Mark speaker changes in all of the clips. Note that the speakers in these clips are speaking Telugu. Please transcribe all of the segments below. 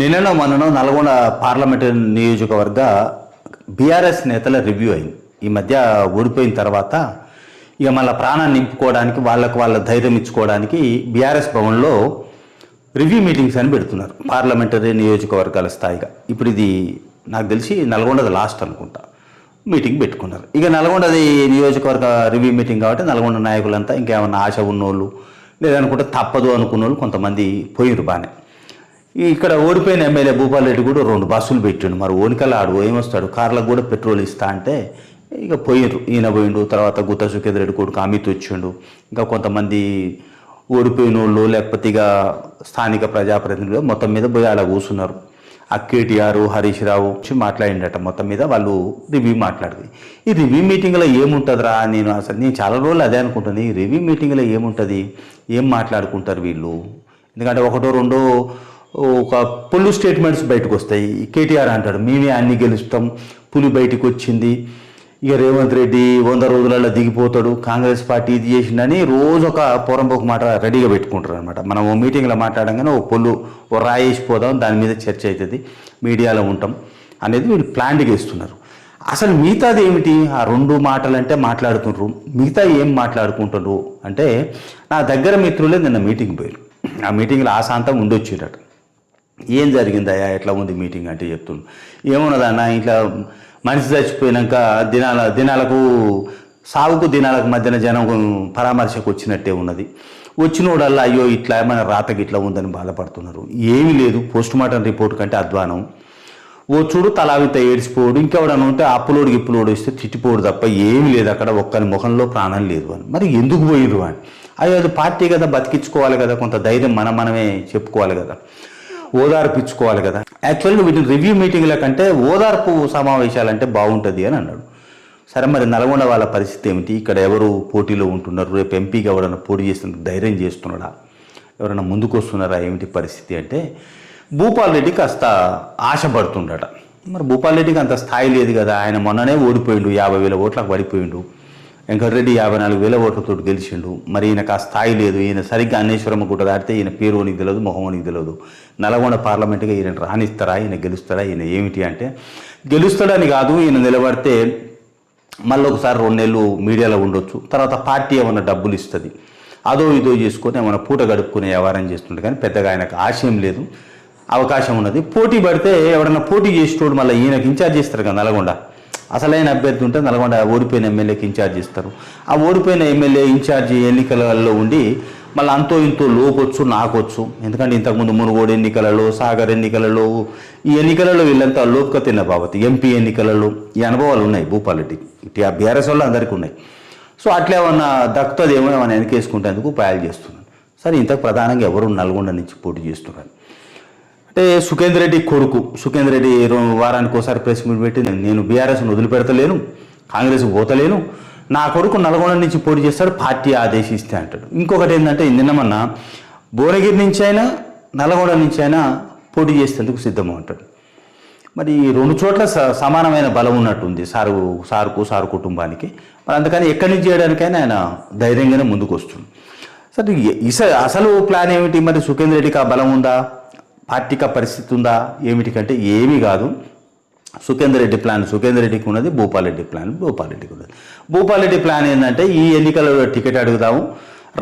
Speaker 1: నిన్ననో మొన్ననో నల్గొండ పార్లమెంటు నియోజకవర్గ బీఆర్ఎస్ నేతల రివ్యూ అయింది. ఈ మధ్య ఓడిపోయిన తర్వాత ఇక మళ్ళీ ప్రాణాన్ని నింపుకోవడానికి వాళ్ళకు వాళ్ళ ధైర్యం ఇచ్చుకోవడానికి బీఆర్ఎస్ భవన్లో రివ్యూ మీటింగ్స్ అని పెడుతున్నారు పార్లమెంటరీ నియోజకవర్గాల స్థాయిగా. ఇప్పుడు ఇది నాకు తెలిసి నల్గొండది లాస్ట్ అనుకుంటా. మీటింగ్ పెట్టుకున్నారు. ఇక నల్గొండది నియోజకవర్గ రివ్యూ మీటింగ్ కాబట్టి నల్గొండ నాయకులంతా ఇంకేమైనా ఆశ ఉన్నోళ్ళు లేదనుకుంటే తప్పదు అనుకున్న వాళ్ళు కొంతమంది పోయిరు బాగానే. ఇక్కడ ఓడిపోయిన ఎమ్మెల్యే భూపాల్ రెడ్డి కూడా రెండు బస్సులు పెట్టిండు. మరి ఓనికల్ ఆడు ఏమొస్తాడు? కార్లకు కూడా పెట్రోల్ ఇస్తా అంటే ఇక పోయిండ్రు ఈయన పోయిండు తర్వాత గుత్త సుఖేంద్ర రెడ్డి కొడుకు అమిత్ వచ్చిండు. ఇంకా కొంతమంది ఓడిపోయిన వాళ్ళు లేకపోతే ఇక స్థానిక ప్రజాప్రతినిధులు మొత్తం మీద పోయి అలా కూర్చున్నారు ఆ కేటీఆర్ హరీష్ రావు వచ్చి మాట్లాడిండట మొత్తం మీద. వాళ్ళు రివ్యూ మాట్లాడింది ఈ రివ్యూ మీటింగ్లో ఏముంటుందిరా? నేను అసలు నేను చాలా రోజులు అదే అనుకుంటాను ఈ రివ్యూ మీటింగ్లో ఏముంటుంది? ఏం మాట్లాడుకుంటారు వీళ్ళు? ఎందుకంటే ఒకటో రెండో ఒక పొల్లు స్టేట్మెంట్స్ బయటకు వస్తాయి. కేటీఆర్ అంటాడు మేమే అన్ని గెలుస్తాం. పులి బయటికి వచ్చింది. ఇక రేవంత్ రెడ్డి వంద రోజులలో దిగిపోతాడు. కాంగ్రెస్ పార్టీ ఇది చేసిందని రోజు ఒక పొరంపోకు మాట రెడీగా పెట్టుకుంటారు అనమాట మనం ఓ మీటింగ్లో మాట్లాడంగానే ఓ పొల్లు ఓ రాయేసిపోదాం దాని మీద చర్చ అవుతుంది. మీడియాలో ఉంటాం. అనేది వీళ్ళు ప్లాన్డ్గా ఇస్తున్నారు అసలు మిగతాది ఏమిటి? ఆ రెండు మాటలు అంటే మాట్లాడుతుండ్రు. మిగతా ఏం మాట్లాడుకుంటారు అంటే నా దగ్గర మిత్రులే నిన్న మీటింగ్ పోయారు ఆ మీటింగ్లో ఆశాంతం ఉండొచ్చేటట్టు. ఏం జరిగిందయ్యా? ఎట్లా ఉంది మీటింగ్ అంటే చెప్తుండు. ఏమున్నదన్న ఇట్లా మనిషి చచ్చిపోయినాక దినాల దినాలకు సాగుకు దినాలకు మధ్యన జనం పరామర్శకు వచ్చినట్టే ఉన్నది. వచ్చినోడల్లా అయ్యో ఇట్లా ఏమైనా రాతకి ఇట్లా ఉందని బాధపడుతున్నారు. ఏమీ లేదు. పోస్ట్ మార్టం రిపోర్ట్ కంటే అధ్వానం. ఓ చూడు తలావిత ఏడిచిపోడు ఇంకెవడన్నా ఉంటే అప్పులోడు ఇప్పులోడు ఇస్తే తిట్టిపోడు తప్ప ఏమీ లేదు. అక్కడ ఒక్కరి ముఖంలో ప్రాణం లేదు అని. మరి ఎందుకు పోయిరు అని? అయ్యో అది పార్టీ కదా బతికించుకోవాలి కదా. కొంత ధైర్యం మనం మనమే చెప్పుకోవాలి కదా. ఓదార్పించుకోవాలి కదా. యాక్చువల్గా వీటిని రివ్యూ మీటింగ్ల కంటే ఓదార్పు సమావేశాలంటే బాగుంటుంది అని అన్నాడు. సరే మరి నల్గొండ వాళ్ళ పరిస్థితి ఏమిటి? ఇక్కడ ఎవరు పోటీలో ఉంటున్నారు? రేపు ఎంపీకి ఎవరైనా పోటీ చేస్తున్న ధైర్యం చేస్తున్నాడా? ఎవరైనా ముందుకు వస్తున్నారా? ఏమిటి పరిస్థితి అంటే భూపాల్ రెడ్డి కాస్త ఆశపడుతుండట. మరి భూపాల్ రెడ్డికి అంత స్థాయి లేదు కదా. ఆయన మొన్ననే ఓడిపోయిండు యాభై వేల ఓట్లకు పడిపోయిండు. వెంకటరెడ్డి యాభై నాలుగు వేల ఓట్లతో గెలిచిండు. మరి ఈయనకు ఆ స్థాయి లేదు. ఈయన సరిగ్గా అన్నేశ్వరమ్మ గుట్ట దాటితే ఈయన పేరు నీకు తెలియదు మొహం నీకు తెలియదు నల్గొండ పార్లమెంట్గా ఈయన రాణిస్తారా? ఈయన గెలుస్తారా ఈయన ఏమిటి అంటే గెలుస్తాడని కాదు ఈయన నిలబడితే మళ్ళీ ఒకసారి రెండు నెలలు మీడియాలో ఉండొచ్చు. తర్వాత పార్టీ ఏమైనా డబ్బులు ఇస్తుంది. అదో ఇదో చేసుకొని ఏమైనా పూట గడుపుకునే వ్యవహారం చేస్తుండే కానీ పెద్దగా ఆయనకు ఆశయం లేదు. అవకాశం ఉన్నది. పోటీ పడితే ఎవడన్నా పోటీ చేసేటోడు మళ్ళీ ఈయనకి ఇన్ఛార్జ్ చేస్తారు కదా నల్గొండ. అసలైన అభ్యర్థి ఉంటే నల్గొండ ఓడిపోయిన ఎమ్మెల్యేకి ఇన్ఛార్జ్ ఇస్తారు. ఆ ఓడిపోయిన ఎమ్మెల్యే ఇన్ఛార్జి ఎన్నికలలో ఉండి మళ్ళీ అంతో ఇంతో లోపొచ్చు నాకొచ్చు. ఎందుకంటే ఇంతకుముందు మునుగోడు ఎన్నికలలో సాగర్ ఎన్నికలలో ఈ ఎన్నికలలో వీళ్ళంతా లోపుక తిన్న బాబతి ఎంపీ ఎన్నికలలో ఈ అనుభవాలు ఉన్నాయి భూపాలెడ్డి ఇటు ఆ బీఆర్ఎస్ వాళ్ళు అందరికీ ఉన్నాయి. సో అట్లా ఏమన్నా దక్కుతుంది ఏమో ఏమైనా వెనకేసుకుంటేందుకు ఉపాయాలు చేస్తున్నాను సరే ఇంతకు ప్రధానంగా ఎవరు నల్గొండ నుంచి పోటీ చేస్తున్నారు? అంటే సుఖేందర్ రెడ్డి కొడుకు. సుఖేందర్ రెడ్డి రో- వారానికి ఒకసారి ప్రెస్ మీట్ పెట్టి నేను- బీఆర్ఎస్ను వదిలిపెడతలేను కాంగ్రెస్కి పోతలేను. నా కొడుకు నల్గొండ నుంచి పోటీ చేస్తాడు పార్టీ ఆదేశిస్తే అంటాడు. ఇంకొకటి ఏంటంటే నిన్నమన్నా భువనగిరి నుంచి అయినా నల్గొండ నుంచి అయినా పోటీ చేసేందుకు సిద్ధము అంటాడు. మరి ఈ రెండు చోట్ల స- సమానమైన బలం ఉన్నట్టుంది సారు సారుకు సారు కుటుంబానికి. మరి అందుకని ఎక్కడి నుంచి చేయడానికైనా ఆయన ధైర్యంగానే ముందుకు వస్తుంది సరే ఇస అసలు ప్లాన్ ఏమిటి? మరి సుఖేందర్ రెడ్డికి ఆ బలం ఉందా? ఆర్థిక పరిస్థితి ఉందా ఏమిటి కంటే ఏమీ కాదు. సుఖేందర్ రెడ్డి ప్లాన్ సుఖేందర్ రెడ్డికి ఉన్నది భూపాలరెడ్డి ప్లాన్ భూపాలరెడ్డికి ఉన్నది. భూపాలరెడ్డి ప్లాన్ ఏంటంటే ఈ ఎన్నికలలో టికెట్ అడుగుదాము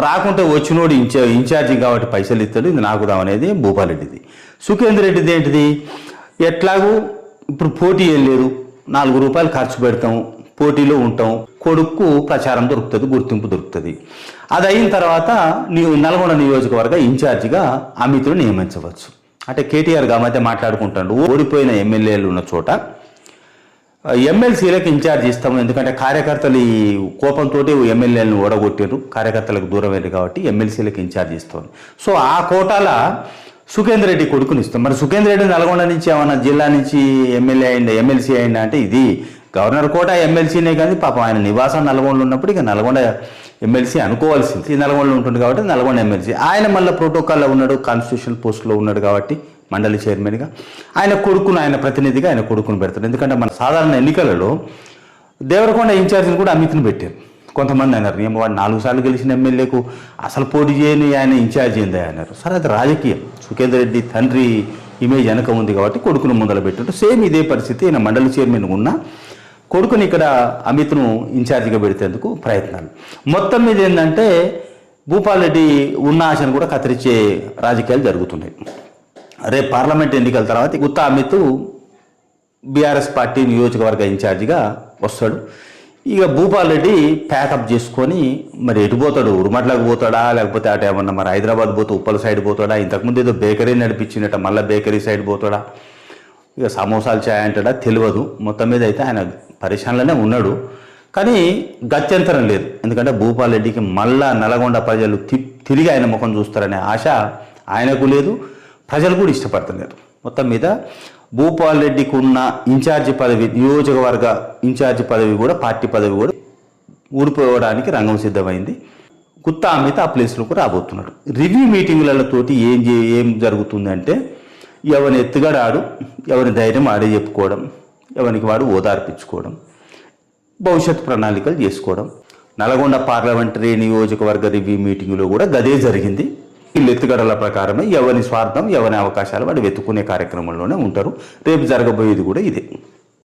Speaker 1: రాకుంటే వచ్చినోడు ఇన్ఛా ఇన్ఛార్జి కాబట్టి పైసలు ఇస్తాడు ఇది నాకుదాం అనేది భూపాలరెడ్డిది సుఖేందర్ రెడ్డిది ఏంటిది ఎట్లాగూ ఇప్పుడు పోటీ ఏం లేదు నాలుగు రూపాయలు ఖర్చు పెడతాం పోటీలో ఉంటాం కొడుకు ప్రచారం దొరుకుతుంది గుర్తింపు దొరుకుతుంది. అది అయిన తర్వాత నీ నల్గొండ నియోజకవర్గ ఇన్ఛార్జిగా అమితులు నియమించవచ్చు. అంటే కేటీఆర్గా మధ్య మాట్లాడుకుంటాడు. ఓడిపోయిన ఎమ్మెల్యేలు ఉన్న చోట ఎమ్మెల్సీలకు ఇన్ఛార్జ్ ఇస్తాము. ఎందుకంటే కార్యకర్తలు ఈ కోపంతో ఎమ్మెల్యేలను ఓడగొట్టారు కార్యకర్తలకు దూరం వెళ్ళారు కాబట్టి ఎమ్మెల్సీలకు ఇన్ఛార్జ్ ఇస్తాను సో ఆ కోటాల సుఖేందర్ రెడ్డి కొడుకుని ఇస్తాం. మరి సుఖేందర్ రెడ్డి నల్గొండ నుంచి ఏమన్నా జిల్లా నుంచి ఎమ్మెల్యే అయిందా ఎమ్మెల్సీ అయిందా అంటే ఇది గవర్నర్ కోట ఎమ్మెల్సీనే కానీ పాపం ఆయన నివాసం నల్గొండలో ఉన్నప్పుడు ఇక నల్గొండ ఎమ్మెల్సీ అనుకోవాల్సింది. ఈ నల్గొండలో ఉంటుంది కాబట్టి నల్గొండ ఎమ్మెల్సీ. ఆయన మళ్ళీ ప్రోటోకాల్లో ఉన్నాడు కాన్స్టిట్యూషన్ పోస్ట్లో ఉన్నాడు కాబట్టి మండలి చైర్మన్గా. ఆయన కొడుకును ఆయన ప్రతినిధిగా ఆయన కొడుకును పెడతాడు. ఎందుకంటే మన సాధారణ ఎన్నికలలో దేవరకొండ ఇన్ఛార్జిని కూడా అమిత్ని పెట్టారు. కొంతమంది అన్నారు "ఏమో వాడు నాలుగు సార్లు గెలిచిన ఎమ్మెల్యేకు అసలు పోటీ చేయని ఆయన ఇన్ఛార్జ్ ఏందా? అన్నారు. సరే అది రాజకీయం. సుఖేందర్ రెడ్డి తండ్రి ఇమేజ్ వెనక ఉంది కాబట్టి కొడుకును ముందర పెట్టారు సేమ్ ఇదే పరిస్థితి ఈయన మండలి చైర్మన్ ఉన్నా కొడుకుని ఇక్కడ అమిత్ను ఇన్ఛార్జిగా పెడితేందుకు ప్రయత్నాలు. మొత్తం మీద ఏంటంటే భూపాల్ రెడ్డి ఉన్న ఆశను కూడా కత్తిరించే రాజకీయాలు జరుగుతున్నాయి. రేపు పార్లమెంట్ ఎన్నికల తర్వాత గుత్తా అమిత్ బీఆర్ఎస్ పార్టీ నియోజకవర్గ ఇన్ఛార్జిగా వస్తాడు. ఇక భూపాల్ రెడ్డి ప్యాకప్ చేసుకొని మరి ఎటు పోతాడు? ఉరుమట్లకు పోతాడా? లేకపోతే అటు ఏమన్నా మరి హైదరాబాద్ పోతే ఉప్పల సైడ్ పోతాడా? ఇంతకుముందు ఏదో బేకరీ నడిపించిందట మళ్ళీ బేకరీ సైడ్ పోతాడా? ఇక సమోసాలు చాయ్ అంటాడా? తెలియదు. మొత్తం మీద అయితే ఆయన పరిశ్రమలోనే ఉన్నాడు. కానీ గత్యంతరం లేదు. ఎందుకంటే భూపాల్ రెడ్డికి మళ్ళా నల్గొండ ప్రజలు తి- తిరిగి ఆయన ముఖం చూస్తారనే ఆశ ఆయనకు లేదు. ప్రజలు కూడా ఇష్టపడతలేరు మొత్తం మీద భూపాల్ రెడ్డికి ఉన్న ఇన్ఛార్జి పదవి నియోజకవర్గ ఇన్ఛార్జి పదవి కూడా పార్టీ పదవి కూడా ఊడిపోవడానికి రంగం సిద్ధమైంది. గుత్తా అమిత ఆ ప్లేస్లోకి రాబోతున్నాడు. రివ్యూ మీటింగులతోటి ఏం ఏం జరుగుతుందంటే ఎవరిని ఎత్తుగడాడు ఎవరి ధైర్యం ఆడే చెప్పుకోవడం ఎవరికి వాడు ఓదార్పించుకోవడం భవిష్యత్ ప్రణాళికలు చేసుకోవడం. నల్గొండ పార్లమెంటరీ నియోజకవర్గ రివ్యూ మీటింగ్లో కూడా గదే జరిగింది. వీళ్ళు ఎత్తుగడల ప్రకారమే ఎవరి స్వార్థం ఎవరి అవకాశాలు వాడు వెతుక్కునే కార్యక్రమంలోనే ఉంటారు. రేపు జరగబోయేది కూడా ఇదే.